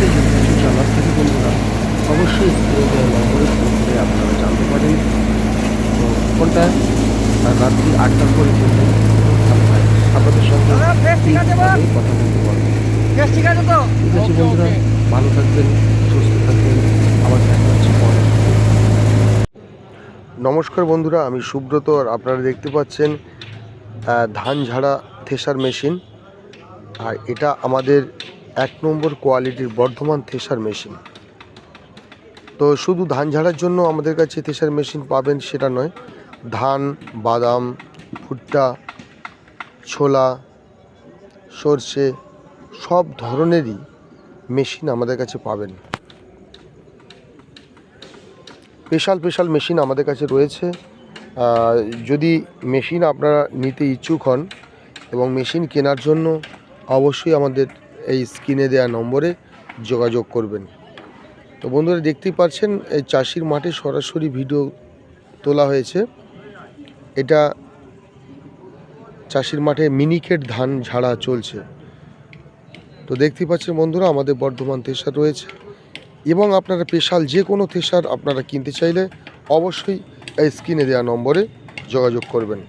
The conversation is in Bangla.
যদি কিছু জানার থাকে বন্ধুরা অবশ্যই নম্বরে ফোন করে আপনারা জানতে পারেন। তো রাত্রি আটটার পরে কিন্তু আপনাদের সঙ্গে কথা বলতে পারবেন ঠিক আছে বন্ধুরা ভালো থাকবেন সুস্থ থাকবেন। আবার দেখা হচ্ছে পরে। নমস্কার বন্ধুরা আমি সুব্রত আর আপনারা দেখতে পাচ্ছেন ধান ঝাড়া থেসার মেশিন। আর এটা আমাদের এক নম্বর কোয়ালিটির বর্ধমান থেসার মেশিন। তো শুধু ধান ঝাড়ার জন্য আমাদের কাছে থেসার মেশিন পাবেন সেটা নয়, ধান, বাদাম, ভুট্টা, ছোলা, সর্ষে, সব ধরনেরই মেশিন আমাদের কাছে পাবেন। স্পেশাল স্পেশাল মেশিন আমাদের কাছে রয়েছে। যদি মেশিন আপনারা নিতে ইচ্ছুক হন এবং মেশিন কেনার জন্য অবশ্যই আমাদের এই স্ক্রিনে দেওয়া নম্বরে যোগাযোগ করবেন। তো বন্ধুরা, দেখতেই পাচ্ছেন, এই চাষির মাঠে সরাসরি ভিডিও তোলা হয়েছে। এটা চাষির মাঠে মিনিকেট ধান ঝাড়া চলছে। তো দেখতেই পাচ্ছেন বন্ধুরা, আমাদের বর্ধমান থেসার রয়েছে। এবং আপনারা স্পেশাল যে কোনো থেসার আপনারা কিনতে চাইলে অবশ্যই এই স্ক্রিনে দেওয়া নম্বরে যোগাযোগ করবেন।